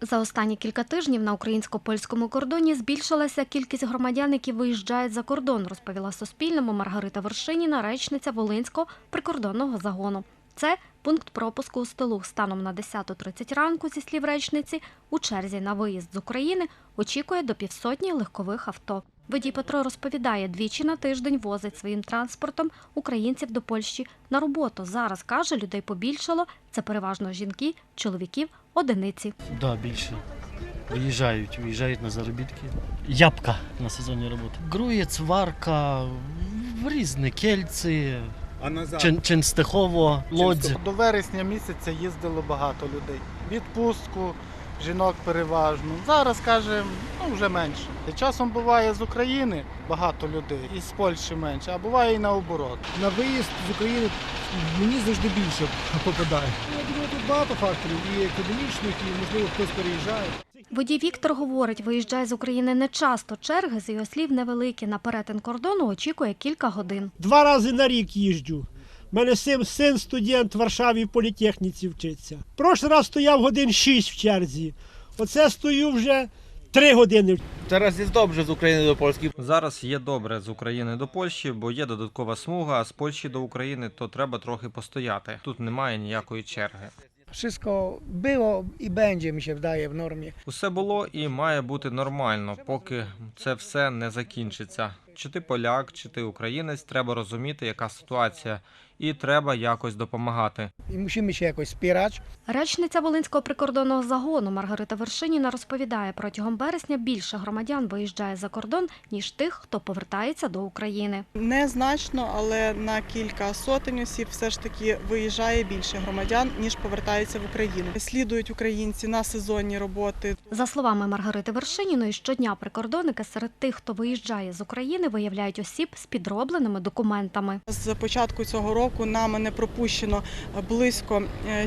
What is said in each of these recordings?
За останні кілька тижнів на українсько-польському кордоні збільшилася кількість громадян, які виїжджають за кордон, розповіла Суспільному Маргарита Вершиніна, речниця Волинського прикордонного загону. Це пункт пропуску у стилух станом на 10.30 ранку, зі слів речниці, у черзі на виїзд з України очікує до півсотні легкових авто. Водій Петро розповідає, двічі на тиждень возить своїм транспортом українців до Польщі на роботу. Зараз каже, людей побільшало. Це переважно жінки, чоловіків, одиниці. Да, більше. Виїжджають, виїжджають на заробітки. Ябка на сезонні роботи. Груєць, варка, різні кельці, А назад? Чин, Чинстихово, Лодзі. До вересня місяця їздило багато людей. Відпустку, жінок переважно. Зараз кажемо, ну вже менше. Часом буває з України багато людей, і з Польщі менше, а буває і наоборот. на виїзд з України мені завжди більше попадає. Я думаю, тут багато факторів, і економічних, і можливо хтось переїжджає. Водій Віктор говорить, виїжджає з України не часто. Черги, з його слів, невеликі. На перетин кордону очікує кілька годин. Два рази на рік їжджу. У мене син, син студент в Варшаві в політехніці вчиться. Прошлий раз стояв годин 6 в черзі. Оце стою вже 3 години. Teraz jest dobrze z Ukrainy do Polski. Зараз є добре з України до Польщі, бо є додаткова смуга, а з Польщі до України то треба трохи постояти. Тут немає ніякої черги. Wszystko było i będzie, mi się wydaje, w normie. Усе було і має бути нормально, поки це все не закінчиться. Чи ти поляк, чи ти українець, треба розуміти, яка ситуація, і треба якось допомагати. I musimy się jakoś wspierać. Речниця Волинського прикордонного загону Маргарита Вершиніна розповідає, протягом березня більше громадян виїжджає за кордон, ніж тих, хто повертається до України. Незначно, але на кілька сотень осіб все ж таки виїжджає більше громадян, ніж повертається в Україну. Слідують українці на сезонні роботи. За словами Маргарити Вершиніної, щодня прикордонники серед тих, хто виїжджає з України, виявляють осіб з підробленими документами. З початку цього року нами не пропущено близько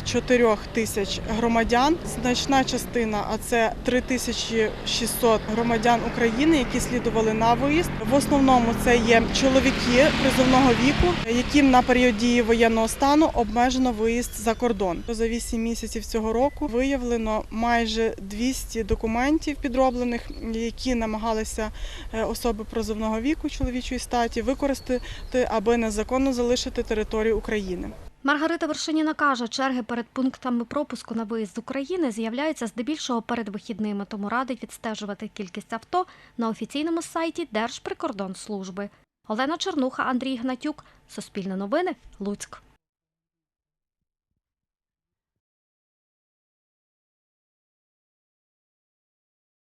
4 тисяч громадян. Значна частина, а це 3600 громадян України, які слідували на виїзд. В основному це є чоловіки призовного віку, яким на період дії воєнного стану обмежено виїзд за кордон. За 8 місяців цього року виявлено майже 200 документів підроблених, які намагалися е, особи призовного віку чоловічої статі використати, аби незаконно залишити територію України. Маргарита Вершиніна каже, черги перед пунктами пропуску на виїзд з України з'являються здебільшого перед вихідними, тому радить відстежувати кількість авто на офіційному сайті Держприкордонслужби. Олена Чернуха, Андрій Гнатюк, Суспільне новини, Луцьк.